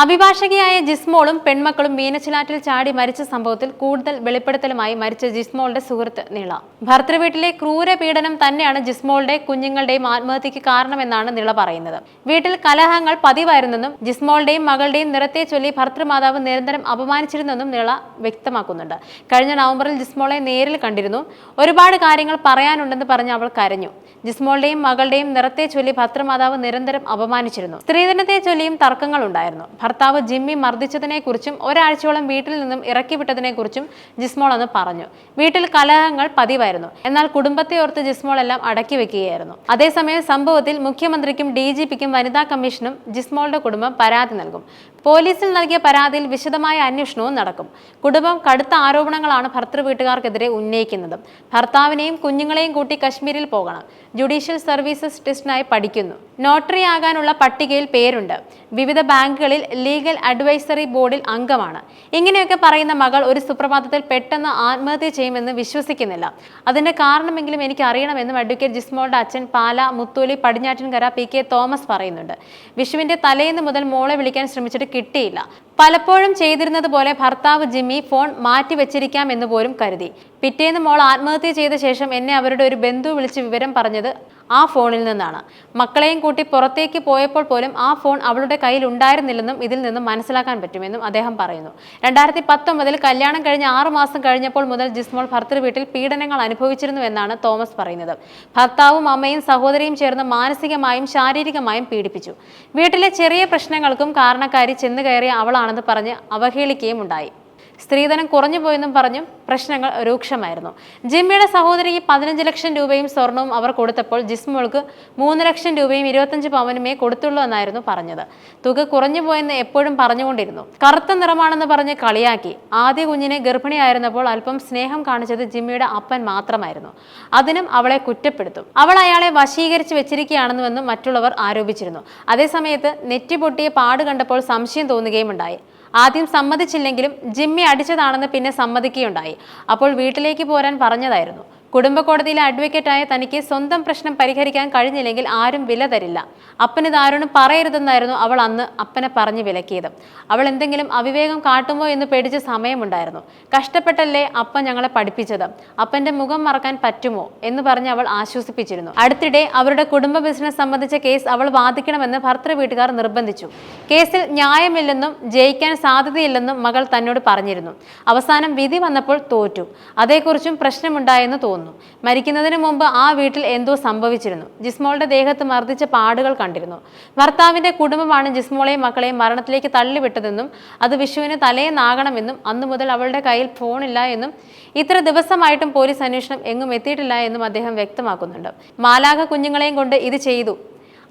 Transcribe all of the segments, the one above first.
അഭിഭാഷകയായ ജിസ്മോളും പെൺമക്കളും മീനച്ചിലാറ്റിൽ ചാടി മരിച്ച സംഭവത്തിൽ കൂടുതൽ വെളിപ്പെടുത്തലുമായി മരിച്ച ജിസ്മോളുടെ സുഹൃത്ത് നീള. ഭർത്തൃവീട്ടിലെ ക്രൂര പീഡനം തന്നെയാണ് ജിസ്മോളുടെ കുഞ്ഞുങ്ങളുടെയും ആത്മഹത്യക്ക് കാരണമെന്നാണ് നീള പറയുന്നത്. വീട്ടിൽ കലഹങ്ങൾ പതിവായിരുന്നെന്നും ജിസ്മോളുടെയും മകളുടെയും നിറത്തെ ചൊല്ലി ഭർത്തൃമാതാവ് നിരന്തരം അപമാനിച്ചിരുന്നെന്നും നീള വ്യക്തമാക്കുന്നുണ്ട്. കഴിഞ്ഞ നവംബറിൽ ജിസ്മോളെ നേരിൽ കണ്ടിരുന്നു. ഒരുപാട് കാര്യങ്ങൾ പറയാനുണ്ടെന്ന് പറഞ്ഞ് അവൾ കരഞ്ഞു. ജിസ്മോളുടെയും മകളുടെയും നിറത്തെ ചൊല്ലി ഭർത്തൃമാതാവ് നിരന്തരം അപമാനിച്ചിരുന്നു. സ്ത്രീധനത്തെ ചൊല്ലിയും തർക്കങ്ങൾ ഉണ്ടായിരുന്നു. ഭർത്താവ് ജിമ്മി മർദ്ദിച്ചതിനെക്കുറിച്ചും ഒരാഴ്ചയോളം വീട്ടിൽ നിന്നും ഇറക്കി വിട്ടതിനെക്കുറിച്ചും ജിസ്മോൾ അന്ന് പറഞ്ഞു. വീട്ടിൽ കലഹങ്ങൾ പതിവായിരുന്നു. എന്നാൽ കുടുംബത്തെ ഓർത്ത് ജിസ്മോൾ എല്ലാം അടക്കി വെക്കുകയായിരുന്നു. അതേസമയം സംഭവത്തിൽ മുഖ്യമന്ത്രിക്കും ഡി ജി പിക്കും വനിതാ കമ്മീഷനും ജിസ്മോളുടെ കുടുംബം പരാതി നൽകും. പോലീസിൽ നൽകിയ പരാതിയിൽ വിശദമായ അന്വേഷണവും നടക്കും. കുടുംബം കടുത്ത ആരോപണങ്ങളാണ് ഭർത്തൃ വീട്ടുകാർക്കെതിരെ ഉന്നയിക്കുന്നത്. ഭർത്താവിനെയും കുഞ്ഞുങ്ങളെയും കൂട്ടി കശ്മീരിൽ പോകണം. ജുഡീഷ്യൽ സർവീസസ് ടെസ്റ്റിനായി പഠിക്കുന്നു. നോട്ടറി ആകാനുള്ള പട്ടികയിൽ പേരുണ്ട്. വിവിധ ബാങ്കുകളിൽ ലീഗൽ അഡ്വൈസറി ബോർഡിൽ അംഗമാണ്. ഇങ്ങനെയൊക്കെ പറയുന്ന മകൾ ഒരു സുപ്രഭാതത്തിൽ പെട്ടെന്ന് ആത്മഹത്യ ചെയ്യുമെന്ന് വിശ്വസിക്കുന്നില്ല. അതിന്റെ കാരണമെങ്കിലും എനിക്ക് അറിയണമെന്നും അഡ്വക്കേറ്റ് ജിസ്മോളുടെ അച്ഛൻ പാല മുത്തൂലി പടിഞ്ഞാറ്റിൻകര പി കെ തോമസ് പറയുന്നുണ്ട്. വിഷുവിന്റെ തലേന്ന് മുതൽ മോളെ വിളിക്കാൻ ശ്രമിച്ചിട്ട് കിട്ടിയില്ല. പലപ്പോഴും ചെയ്തിരുന്നത് പോലെ ഭർത്താവ് ജിമ്മി ഫോൺ മാറ്റി വെച്ചിരിക്കാം എന്ന് പോലും കരുതി. പിറ്റേന്ന് മോൾ ആത്മഹത്യ ചെയ്ത ശേഷം എന്നെ അവരുടെ ഒരു ബന്ധു വിളിച്ച് വിവരം പറഞ്ഞത് ആ ഫോണിൽ നിന്നാണ്. മക്കളെയും കൂട്ടി പുറത്തേക്ക് പോയപ്പോൾ പോലും ആ ഫോൺ അവളുടെ കയ്യിൽ ഉണ്ടായിരുന്നില്ലെന്നും ഇതിൽ നിന്നും മനസ്സിലാക്കാൻ പറ്റുമെന്നും അദ്ദേഹം പറയുന്നു. രണ്ടായിരത്തി പത്തൊമ്പതിൽ കല്യാണം കഴിഞ്ഞ് ആറു മാസം കഴിഞ്ഞപ്പോൾ മുതൽ ജിസ്മോൾ ഭർത്തൃ വീട്ടിൽ പീഡനങ്ങൾ അനുഭവിച്ചിരുന്നു എന്നാണ് തോമസ് പറയുന്നത്. ഭർത്താവും അമ്മയും സഹോദരിയും ചേർന്ന് മാനസികമായും ശാരീരികമായും പീഡിപ്പിച്ചു. വീട്ടിലെ ചെറിയ പ്രശ്നങ്ങൾക്കും കാരണക്കാരി ചെന്നു കയറിയ അവളാണെന്ന് പറഞ്ഞ് അവഹേളിക്കുകയും ഉണ്ടായി. സ്ത്രീധനം കുറഞ്ഞു പോയെന്നും പറഞ്ഞും പ്രശ്നങ്ങൾ രൂക്ഷമായിരുന്നു. ജിമ്മിയുടെ സഹോദരിക്ക് പതിനഞ്ച് ലക്ഷം രൂപയും സ്വർണവും അവർ കൊടുത്തപ്പോൾ ജിസ്മോൾക്ക് മൂന്ന് ലക്ഷം രൂപയും ഇരുപത്തഞ്ച് പവനുമേ കൊടുത്തുള്ളൂ എന്നായിരുന്നു പറഞ്ഞത്. തുക കുറഞ്ഞു പോയെന്ന് എപ്പോഴും പറഞ്ഞുകൊണ്ടിരുന്നു. കറുത്ത നിറമാണെന്ന് പറഞ്ഞ് കളിയാക്കി. ആദ്യ കുഞ്ഞിനെ ഗർഭിണിയായിരുന്നപ്പോൾ അല്പം സ്നേഹം കാണിച്ചത് ജിമ്മിയുടെ അപ്പൻ മാത്രമായിരുന്നു. അതിനും അവളെ കുറ്റപ്പെടുത്തും. അവൾ അയാളെ വശീകരിച്ച് വെച്ചിരിക്കുകയാണെന്നുവെന്നും മറ്റുള്ളവർ ആരോപിച്ചിരുന്നു. അതേസമയത്ത് നെറ്റി പൊട്ടിയ പാട് കണ്ടപ്പോൾ സംശയം തോന്നുകയും ഉണ്ടായി ആദ്യം സമ്മതിച്ചില്ലെങ്കിലും ജിമ്മി അടിച്ചതാണെന്ന് പിന്നെ സമ്മതിക്കുകയുണ്ടായി. അപ്പോൾ വീട്ടിലേക്ക് പോരാൻ പറഞ്ഞതായിരുന്നു. കുടുംബ കോടതിയിലെ അഡ്വക്കേറ്റായ തനിക്ക് സ്വന്തം പ്രശ്നം പരിഹരിക്കാൻ കഴിഞ്ഞില്ലെങ്കിൽ ആരും വില തരില്ല. അപ്പന് ആരോടും പറയരുതെന്നായിരുന്നു അവൾ അന്ന് അപ്പനെ പറഞ്ഞു വിലക്കിയത്. അവൾ എന്തെങ്കിലും അവിവേകം കാട്ടുമോ എന്ന് പേടിച്ച് സമയമുണ്ടായിരുന്നു. കഷ്ടപ്പെട്ടല്ലേ അപ്പൻ ഞങ്ങളെ പഠിപ്പിച്ചത്? അപ്പന്റെ മുഖം മറക്കാൻ പറ്റുമോ എന്ന് പറഞ്ഞ് അവൾ ആശ്വസിപ്പിച്ചിരുന്നു. അടുത്തിടെ അവരുടെ കുടുംബ ബിസിനസ് സംബന്ധിച്ച കേസ് അവൾ വാദിക്കണമെന്ന് ഭർത്തൃ വീട്ടുകാർ നിർബന്ധിച്ചു. കേസിൽ ന്യായമില്ലെന്നും ജയിക്കാൻ സാധ്യതയില്ലെന്നും മകൾ തന്നോട് പറഞ്ഞിരുന്നു. അവസാനം വിധി വന്നപ്പോൾ തോറ്റു. അതേക്കുറിച്ചും പ്രശ്നമുണ്ടായെന്ന് തോന്നുന്നു. മരിക്കുന്നതിന് മുമ്പ് ആ വീട്ടിൽ എന്തോ സംഭവിച്ചിരുന്നു. ജിസ്മോളുടെ ദേഹത്ത് മർദ്ദിച്ച പാടുകൾ കണ്ടിരുന്നു. ഭർത്താവിന്റെ കുടുംബമാണ് ജിസ്മോളെയും മക്കളെയും മരണത്തിലേക്ക് തള്ളിവിട്ടതെന്നും അത് വിഷുവിന് തലേന്നാകണമെന്നും അന്നു മുതൽ അവളുടെ കയ്യിൽ ഫോണില്ല എന്നും ഇത്ര ദിവസമായിട്ടും പോലീസ് അന്വേഷണം എങ്ങും എത്തിയിട്ടില്ല എന്നും അദ്ദേഹം വ്യക്തമാക്കുന്നുണ്ട്. മാലാഖ കുഞ്ഞുങ്ങളെയും കൊണ്ട് ഇത് ചെയ്തു.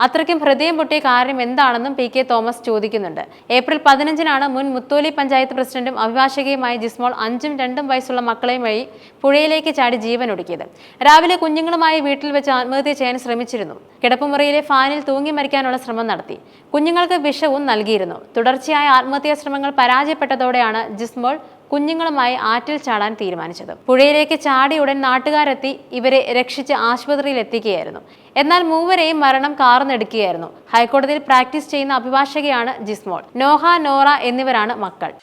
അത്രയ്ക്കും ഹൃദയം പൊട്ടിയ കാര്യം എന്താണെന്നും പി കെ തോമസ് ചോദിക്കുന്നുണ്ട്. ഏപ്രിൽ പതിനഞ്ചിനാണ് മുൻ മുത്തോലി പഞ്ചായത്ത് പ്രസിഡന്റും അഭിഭാഷകയുമായ ജിസ്മോൾ അഞ്ചും രണ്ടും വയസ്സുള്ള മക്കളെയും വഴി പുഴയിലേക്ക് ചാടി ജീവൻ ഒടുക്കിയത് രാവിലെ കുഞ്ഞുങ്ങളുമായി വീട്ടിൽ വെച്ച് ആത്മഹത്യ ചെയ്യാൻ ശ്രമിച്ചിരുന്നു. കിടപ്പുമുറിയിലെ ഫാനിൽ തൂങ്ങി മരിക്കാനുള്ള ശ്രമം നടത്തി. കുഞ്ഞുങ്ങൾക്ക് വിഷവും നൽകിയിരുന്നു. തുടർച്ചയായ ആത്മഹത്യാ ശ്രമങ്ങൾ പരാജയപ്പെട്ടതോടെയാണ് ജിസ്മോൾ കുഞ്ഞുങ്ങളുമായി ആറ്റിൽ ചാടാൻ തീരുമാനിച്ചത്. പുഴയിലേക്ക് ചാടിയുടൻ നാട്ടുകാരെത്തി ഇവരെ രക്ഷിച്ച് ആശുപത്രിയിൽ എത്തിക്കുകയായിരുന്നു എന്നാൽ മൂവരെയും മരണം കാർന്നെടുക്കുകയായിരുന്നു. ഹൈക്കോടതിയിൽ പ്രാക്ടീസ് ചെയ്യുന്ന അഭിഭാഷകയാണ് ജിസ്മോൾ. നോഹ നോറ എന്നിവരാണ് മക്കൾ.